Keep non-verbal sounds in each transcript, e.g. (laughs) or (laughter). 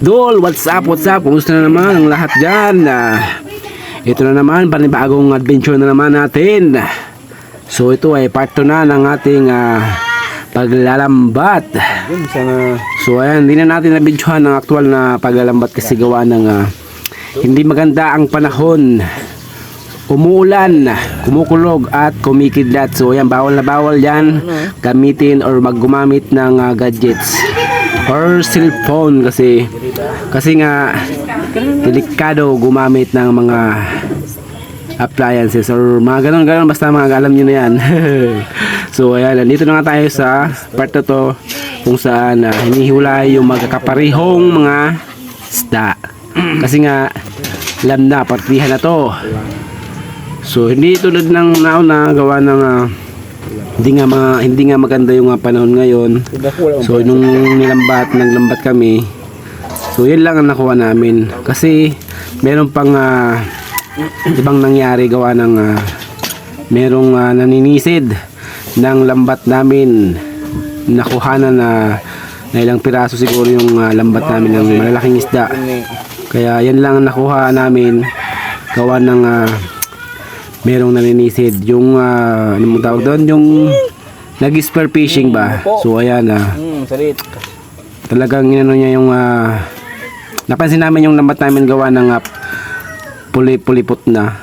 Dol, what's up, what's up? Kumusta na naman ang lahat dyan? Ah, ito na naman, panibagong adventure na naman natin. So ito ay part 2 na ng ating ah, paglalambat. So ayan, hindi na natin nabidyohan ang aktual na paglalambat kasi gawa ng ah, hindi maganda ang panahon. Umuulan, kumukulog at kumikidlat. So ayan, bawal na bawal yan gamitin or maggumamit ng ah, gadgets or cellphone kasi kasi nga delikado gumamit ng mga appliances or mga ganun ganun. Basta mga alam nyo na yan. (laughs) So ayan nandito na nga tayo sa part na to kung saan uh, hinihulay yung magkakaparihong mga isda. (clears throat) Kasi nga alam na partihan na to. So hindi tulad ng nauna gawa ng ah, hindi nga mga, hindi nga maganda yung ah, panahon ngayon So nung nilambat, naglambat kami. So yun lang ang nakuha namin. Kasi meron pang ah, ibang nangyari gawa ng ah, merong ah, naninisid ng lambat namin. Nakuhanan na na ilang piraso siguro yung ah, lambat namin ng malalaking isda. Kaya yan lang ang nakuha namin gawa ng ah, merong naninisid. Yung ah, ano mo tawag doon? Yung nag-spear fishing ba? So ayan ah Hmm, salit. talagang inano niya yung ah, napansin namin yung lambat namin gawa ng uh, puli-pulipot na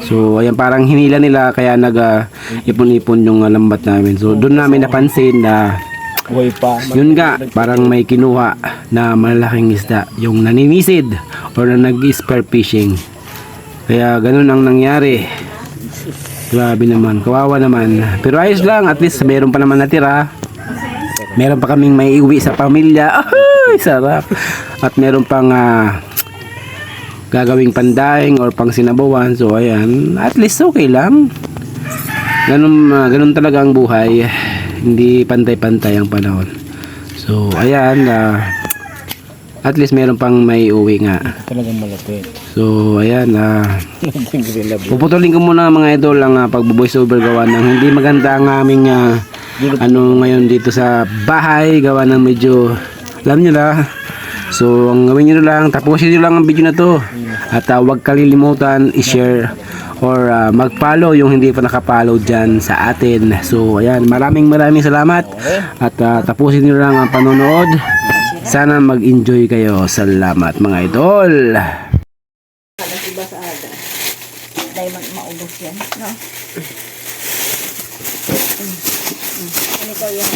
so ayan parang hinila nila kaya nag ah, ipon-ipon yung ah, lambat namin so doon namin napansin na Buhay pa. yun nga parang may kinuha na malalaking isda yung naninisid or na nag-spear fishing kaya ganun ang nangyari grabe naman kawawa naman. Pero ayos lang at least meron pa naman natira. Meron pa kaming may iwi sa pamilya. Ay sarap. At meron pang ah, gagawing pandaing or pang sinabawan so ayan. At least okay lang. Ganun, ah, ganun talaga ang buhay. Hindi pantay-pantay ang panahon. So ayan ah, at least meron pang may uwi nga. Talagang malapit. So ayan grilla (laughs) Puputulin ko muna mga idol ang uh, pagbo-voice over gawa ng hindi maganda ang aming ah, ano ngayon dito sa bahay. Gawa ng medyo alam nyo na. So ang gawin nyo lang tapusin nyo lang ang video na to. At uh, huwag kalilimutan i-share or ah, mag-follow yung hindi pa nakapollow dyan sa atin. So ayan maraming maraming salamat. At ah, tapusin nyo lang ang panonood. Sana mag-enjoy kayo. Salamat mga idol iba sa aga. Dahil mag maubos yan, no? Mm. Mm. Ano ikaw yan?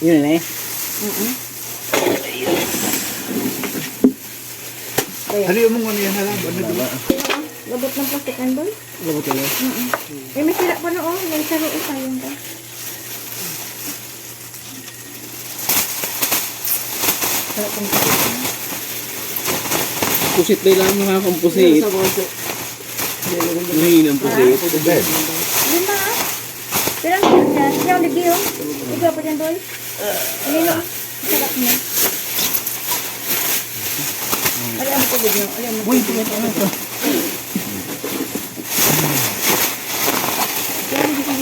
yun eh Mm-mm. Ano yung mga yan halang? Ano ba? Labot ng plastic handle? Labot na Mm-mm. Eh, may sira pa noon. May saro isa yun ka. Sarap kong plastic. Pusit na lang mga kang pusit. Ngayon ang pusit. Lima ah. Pero ang sarap niya. Siya ang lagi yun. Ikaw pa dyan, Doy. Ano yun? Sarap niya. Alam mo tubig niyo. Alam mo tubig niyo. Alam mo Kaya hindi ko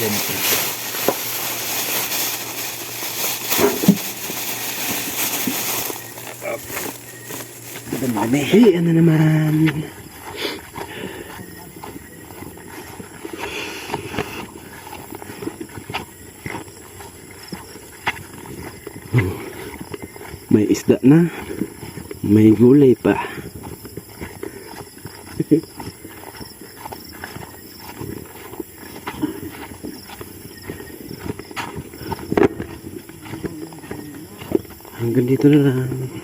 yun, Sarap niya. Hey, ano naman? May isda na. May gulay pa. (laughs) Hanggang dito na lang.